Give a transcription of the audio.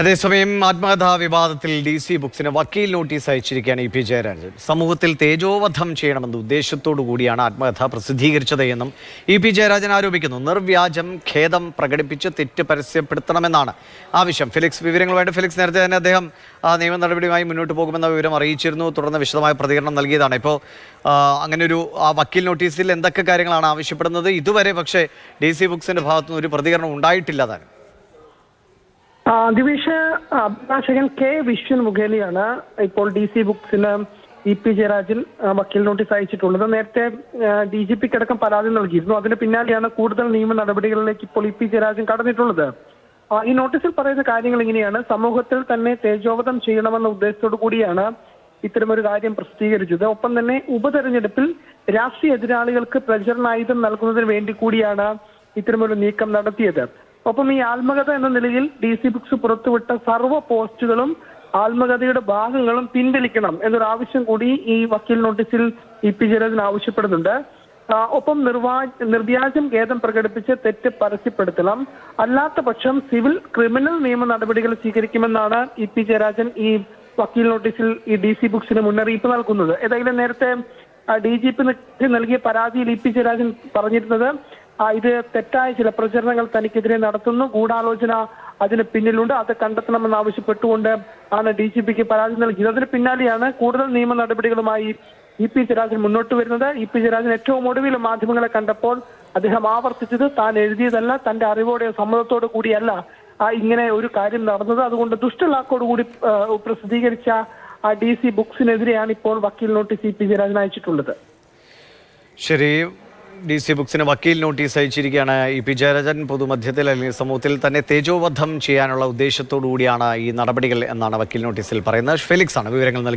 അതേസമയം ആത്മകഥാ വിവാദത്തിൽ D C ബുക്സിന് വക്കീൽ നോട്ടീസ് അയച്ചിരിക്കുകയാണ് ഇ പി ജയരാജൻ. സമൂഹത്തിൽ തേജോവധം ചെയ്യണമെന്ന ഉദ്ദേശത്തോടു കൂടിയാണ് ആത്മകഥ പ്രസിദ്ധീകരിച്ചത് എന്നും ഇ പി ജയരാജൻ ആരോപിക്കുന്നു. നിർവ്യാജം ഖേദം പ്രകടിപ്പിച്ച് തെറ്റ് പരസ്യപ്പെടുത്തണമെന്നാണ് ആവശ്യം. ഫിലിക്സ് വിവരങ്ങളുമായിട്ട് ഫിലിക്സ് നേരത്തെ തന്നെ അദ്ദേഹം ആ, നിയമ നടപടിയുമായി മുന്നോട്ട് പോകുമെന്ന വിവരം അറിയിച്ചിരുന്നു. തുടർന്ന് വിശദമായ പ്രതികരണം നൽകിയതാണ്. ഇപ്പോൾ അങ്ങനെ ഒരു ആ വക്കീൽ നോട്ടീസിൽ എന്തൊക്കെ കാര്യങ്ങളാണ് ആവശ്യപ്പെടുന്നത്? ഇതുവരെ പക്ഷേ ഡി സി ബുക്സിന്റെ ഭാഗത്തുനിന്ന് ഒരു പ്രതികരണം ഉണ്ടായിട്ടില്ല താനും. ദിവിഷ് അഭിഭാഷകൻ കെ വിശ്വൻ മുഖേലിയാണ് ഇപ്പോൾ ഡി സി ബുക്സിന് ഇ പി ജയരാജൻ വക്കീൽ നോട്ടീസ് അയച്ചിട്ടുള്ളത്. നേരത്തെ ഡി ജി പിക്ക് അടക്കം പരാതി നൽകിയിരുന്നു. അതിന് പിന്നാലെയാണ് കൂടുതൽ നിയമ നടപടികളിലേക്ക് ഇപ്പോൾ ഇ പി ജയരാജൻ കടന്നിട്ടുള്ളത്. ഈ നോട്ടീസിൽ പറയുന്ന കാര്യങ്ങൾ ഇങ്ങനെയാണ്. സമൂഹത്തിൽ തന്നെ തേജോവധം ചെയ്യണമെന്ന ഉദ്ദേശത്തോടു കൂടിയാണ് ഇത്തരമൊരു കാര്യം പ്രസിദ്ധീകരിച്ചത്. ഒപ്പം തന്നെ ഉപതെരഞ്ഞെടുപ്പിൽ രാഷ്ട്രീയ എതിരാളികൾക്ക് പ്രചരണായുധം നൽകുന്നതിന് വേണ്ടി കൂടിയാണ് ഇത്തരമൊരു നീക്കം നടത്തിയത്. ഒപ്പം ഈ ആത്മകഥ എന്ന നിലയിൽ ഡി സി ബുക്സ് പുറത്തുവിട്ട സർവ പോസ്റ്റുകളും ആത്മകഥയുടെ ഭാഗങ്ങളും പിൻവലിക്കണം എന്നൊരു ആവശ്യം കൂടി ഈ വക്കീൽ നോട്ടീസിൽ ഇ പി ജയരാജൻ ആവശ്യപ്പെടുന്നുണ്ട്. ഒപ്പം നിർവാ നിർവ്യാജം ഖേദം പ്രകടിപ്പിച്ച് തെറ്റ് പരസ്യപ്പെടുത്തണം. അല്ലാത്ത പക്ഷം സിവിൽ ക്രിമിനൽ നിയമ നടപടികൾ സ്വീകരിക്കുമെന്നാണ് ഇ പി ജയരാജൻ ഈ വക്കീൽ നോട്ടീസിൽ ഈ ഡി സി ബുക്സിന് മുന്നറിയിപ്പ് നൽകുന്നത്. ഏതായാലും നേരത്തെ ഡി ജി പി നൽകിയ പരാതിയിൽ ഇ പി ജയരാജൻ പറഞ്ഞിരുന്നത് ഇത് തെറ്റായ ചില പ്രചരണങ്ങൾ തനിക്കെതിരെ നടത്തുന്നു. ഗൂഢാലോചന അതിന് പിന്നിലുണ്ട്. അത് കണ്ടെത്തണമെന്ന് ആവശ്യപ്പെട്ടുകൊണ്ട് ആണ് ഡി ജി പിക്ക് പരാതി നൽകിയത്. അതിന് പിന്നാലെയാണ് കൂടുതൽ നിയമ നടപടികളുമായി ഇ പി ജയരാജൻ മുന്നോട്ട് വരുന്നത്. ഇ പി ജയരാജൻ ഏറ്റവും ഒടുവിൽ മാധ്യമങ്ങളെ കണ്ടപ്പോൾ അദ്ദേഹം ആവർത്തിച്ചത് താൻ എഴുതിയതല്ല തന്റെ അറിവോടെ സമ്മതത്തോടു കൂടിയല്ല ആ, ഇങ്ങനെ ഒരു കാര്യം നടന്നത്. അതുകൊണ്ട് ദുഷ്ടലാക്കോടുകൂടി ആ, പ്രസിദ്ധീകരിച്ച ഡി സി ബുക്സിനെതിരെയാണ് ഇപ്പോൾ വക്കീൽ നോട്ടീസ് ഇ പി ജയരാജൻ അയച്ചിട്ടുള്ളത്. ശരി. ഡി സി ബുക്സിന് വക്കീൽ നോട്ടീസ് അയച്ചിരിക്കുകയാണ് ഇ പി ജയരാജൻ പൊതുമധ്യത്തിൽ അല്ലെങ്കിൽ സമൂഹത്തിൽ തന്നെ തേജോവധം ചെയ്യാനുള്ള ഉദ്ദേശത്തോടു കൂടിയാണ് ഈ നടപടികൾ എന്നാണ് വക്കീൽ നോട്ടീസിൽ പറയുന്നത്. ഫെലിക്സ് ആണ് വിവരങ്ങൾ നൽകിയത്.